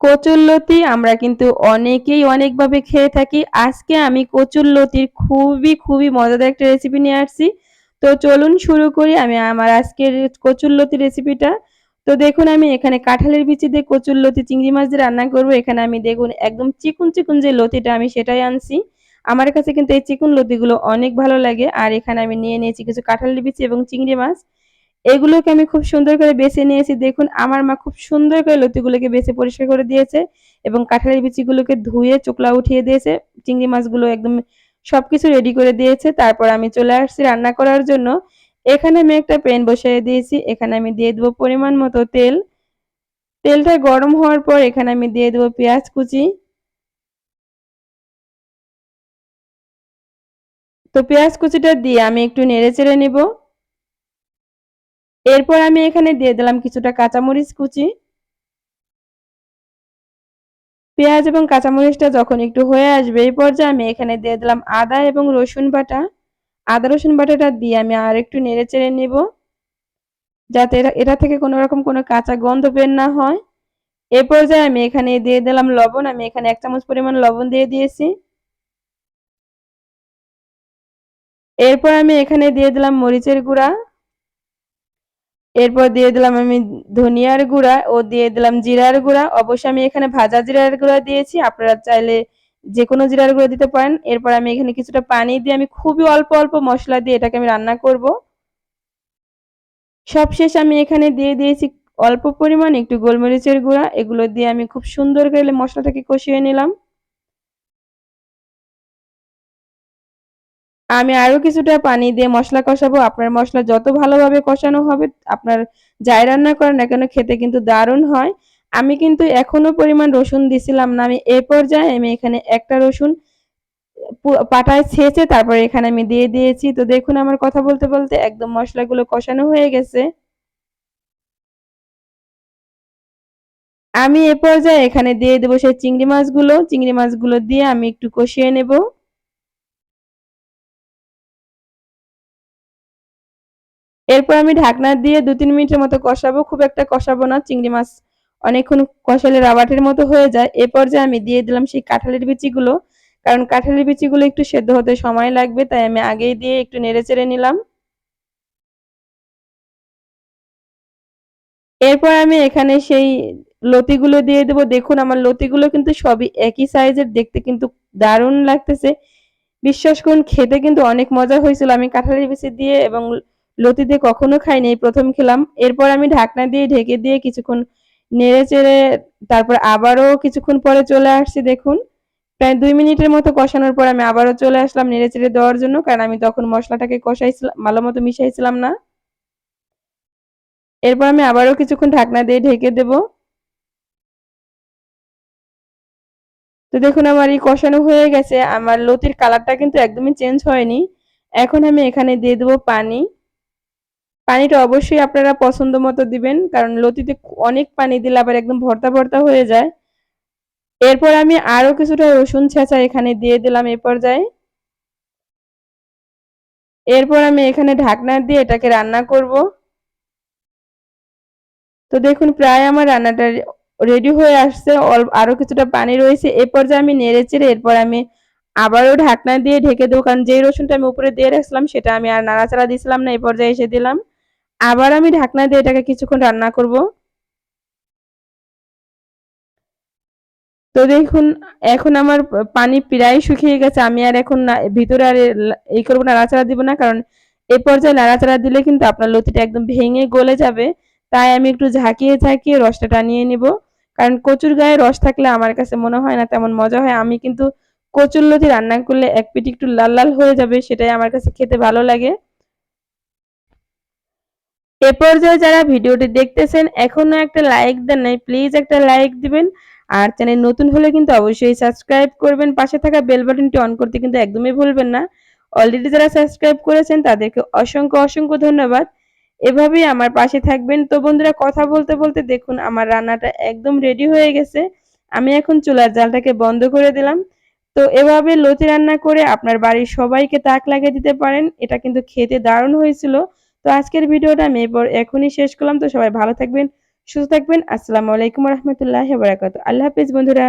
কচুরলতি আমরা কিন্তু অনেকেই অনেকভাবে খেয়ে থাকি। আজকে আমি কচুরলতির খুবই খুবই মজাদার একটা রেসিপি নিয়ে আসছি। তো চলুন শুরু করি আমি আমার আজকের কচুরলতি রেসিপিটা তো দেখুন আমি এখানে কাঁঠালের বিচি দিয়ে কচুরলতি চিংড়ি মাছ দিয়ে রান্না করব। এখানে আমি দেখুন একদম চিকুন চিকুন যে লতিটা আমি সেটাই আনছি। আমার কাছে কিন্তু এই চিকুন লতিগুলো অনেক ভালো লাগে। আর এখানে আমি নিয়ে নিয়েছি কিছু কাঁঠালের বিচি এবং চিংড়ি মাছ। এগুলোকে আমি খুব সুন্দর করে বেছে নিয়েছি। দেখুন, আমার মা খুব সুন্দর করে লতিগুলোকে বেছে পরিষ্কার করে দিয়েছে এবং কাঁঠালের বিচিগুলোকে ধুয়ে চোকলা উঠিয়ে দিয়েছে। চিংড়ি মাছগুলো একদম সবকিছু রেডি করে দিয়েছে। তারপর আমি চলে আসছি রান্না করার জন্য। এখানে আমি একটা প্যান বসিয়ে দিয়েছি। এখানে আমি দিয়ে দেবো পরিমাণ মতো তেল। তেলটা গরম হওয়ার পর এখানে আমি দিয়ে দেবো পেঁয়াজ কুচি। তো পেঁয়াজ কুচিটা দিয়ে আমি একটু নেড়ে চেড়ে নেব। এরপর আমি এখানে দিয়ে দিলাম কিছুটা কাঁচামরিচ কুচি। পেঁয়াজ এবং কাঁচামরিচটা যখন একটু হয়ে আসবে এই পর্যায়ে আমি এখানে দিয়ে দিলাম আদা এবং রসুন বাটা। আদা রসুন বাটাটা দিয়ে আমি আর একটু নেড়ে চেড়ে নেব যাতে এটা থেকে কোনো রকম কোনো কাঁচা গন্ধ বের না হয়। এ পর্যায়ে আমি এখানে দিয়ে দিলাম লবণ। আমি এখানে এক চামচ পরিমাণ লবণ দিয়ে দিয়েছি। এরপর আমি এখানে দিয়ে দিলাম মরিচের গুঁড়া। এরপর দিয়ে দিলাম আমি ধনিয়ার গুঁড়া, ও দিয়ে দিলাম জিরার গুঁড়া। অবশ্যই আমি এখানে ভাজা জিরার গুঁড়া দিয়েছি, আপনারা চাইলে যে কোনো জিরার গুঁড়া দিতে পারেন। এরপর আমি এখানে কিছুটা পানি দিয়ে আমি খুবই অল্প অল্প মশলা দিয়ে এটাকে আমি রান্না করব। সবশেষ আমি এখানে দিয়ে দিয়েছি অল্প পরিমাণ একটু গোলমরিচের গুঁড়া। এগুলো দিয়ে আমি খুব সুন্দর করে মশলাটাকে কষিয়ে নিলাম। আমি আরও কিছুটা পানি দিয়ে মশলা কষাবো। আপনার মশলা যত ভালোভাবে কষানো হবে, আপনার যাই রান্না করেন না কেন, খেতে কিন্তু দারুণ হয়। আমি কিন্তু এখনও পরিমাণ রসুন দিছিলাম না। আমি এ পর্যায়ে আমি এখানে একটা রসুন পাটায় ছেঁচে তারপরে এখানে আমি দিয়ে দিয়েছি। তো দেখুন আমার কথা বলতে বলতে একদম মশলাগুলো কষানো হয়ে গেছে। আমি এ পর্যায়ে এখানে দিয়ে দেবো সেই চিংড়ি মাছগুলো। চিংড়ি মাছগুলো দিয়ে আমি একটু কষিয়ে নেব। এরপর আমি ঢাকনা দিয়ে দু তিন মিনিটের মতো কষাবো, খুব একটা কষাবো না, চিংড়ি মাছ অনেকক্ষণ কষালে রাবাটের মতো হয়ে যায়। এ পর্যায়ে আমি দিয়ে দিলাম সেই কাঁঠালের বিচিগুলো, কারণ কাঁঠালের বিচিগুলো একটু সেদ্ধ হতে সময় লাগবে, তাই আমি আগেই দিয়ে একটু নেড়ে চেড়ে নিলাম। এরপর আমি এখানে সেই লতিগুলো দিয়ে দেবো। দেখুন, আমার লতিগুলো কিন্তু সবই একই সাইজের, দেখতে কিন্তু দারুণ লাগতেছে। বিশ্বাস করুন, খেতে কিন্তু অনেক মজা হয়েছিল। আমি কাঁঠালের বিচি দিয়ে এবং লতি দিয়ে কখনো খাইনি প্রথম খেলাম। এরপর আমি ঢাকনা দিয়ে ঢেকে দিয়ে কিছুক্ষণ নেড়ে চেড়ে তারপর আবারও কিছুক্ষণ পরে চলে আসছি, দেখুন। প্রায় দুই মিনিটের মতো কষানোর পর আমি আবারও চলে আসলাম নেড়ে চেড়ে দেওয়ার জন্য, কারণ আমি তখন মশলাটাকে কষাইছিলাম, ভালো মতো মিশাইছিলাম না। এরপর আমি আবারও কিছুক্ষণ ঢাকনা দিয়ে ঢেকে দেব। তো দেখুন, আমার এই কষানো হয়ে গেছে। আমার লতির কালারটা কিন্তু একদমই চেঞ্জ হয়নি। এখন আমি এখানে দিয়ে দেবো পানি। পানিটা অবশ্যই আপনারা পছন্দ মতো দিবেন, কারণ লতিতে অনেক পানি দিলে আবার একদম ভর্তা ভর্তা হয়ে যায়। এরপর আমি আরও কিছুটা রসুন ছেঁচা এখানে দিয়ে দিলাম এই পর্যায়ে। এরপর আমি এখানে ঢাকনা দিয়ে এটাকে রান্না করব। তো দেখুন, প্রায় আমার রান্নাটা রেডি হয়ে আসছে আরও কিছুটা পানি রয়েছে। এ পর্যায়ে আমি নেড়ে চেড়ে এরপর আমি আবারও ঢাকনা দিয়ে ঢেকে দেবো, কারণ যে রসুনটা আমি উপরে দিয়ে রাখছিলাম সেটা আমি আর নাড়াচাড়া দিছিলাম না এই পর্যায়ে এসে দিলাম। আবার আমি ঢাকনা দিয়ে এটাকে কিছুক্ষণ রান্না করব। তো দেখুন, এখন আমার পানি প্রায় শুকিয়ে গেছে। আমি আর এখন ভিতরে আর এই করব নাড়াচাড়া দিব না, কারণ এ পর্যায়ে নাড়াচাড়া দিলে কিন্তু আপনার লতিটা একদম ভেঙে গলে যাবে। তাই আমি একটু ঝাঁকিয়ে ঝাঁকিয়ে রসটা টানিয়ে নিব। কারণ কচুর গায়ে রস থাকলে আমার কাছে মনে হয় না তেমন মজা হয়। আমি কিন্তু কচুর লতি রান্না করলে এক পিটি একটু লাল লাল হয়ে যাবে, সেটাই আমার কাছে খেতে ভালো লাগে। এ পর্যায়ে যারা ভিডিওটি দেখতেছেন, এখনও একটা লাইক দেন নাই প্লিজ একটা লাইক দিবেন। আর চ্যানেল নতুন হলে কিন্তু অবশ্যই সাবস্ক্রাইব করবেন। পাশে থাকা বেল বাটনটি অন করতে কিন্তু একদমই ভুলবেন না। অলরেডি যারা সাবস্ক্রাইব করেছেন, তাদেরকে অসংখ্য অসংখ্য ধন্যবাদ। এভাবেই আমার পাশে থাকবেন। তো বন্ধুরা, কথা বলতে বলতে দেখুন, আমার রান্নাটা একদম রেডি হয়ে গেছে। আমি এখন চুলার জালটাকে বন্ধ করে দিলাম। তো এভাবে লতি রান্না করে আপনার বাড়ির সবাইকে তাক লাগিয়ে দিতে পারেন। এটা কিন্তু খেতে দারুণ হয়েছিল। তো আজকের ভিডিওটা আমি এবার এখনই শেষ করলাম। তো সবাই ভালো থাকবেন, সুস্থ থাকবেন। আসসালামু আলাইকুম রহমতুল্লাহ বারাকাত আল্লাহ হাফিজ বন্ধুরা।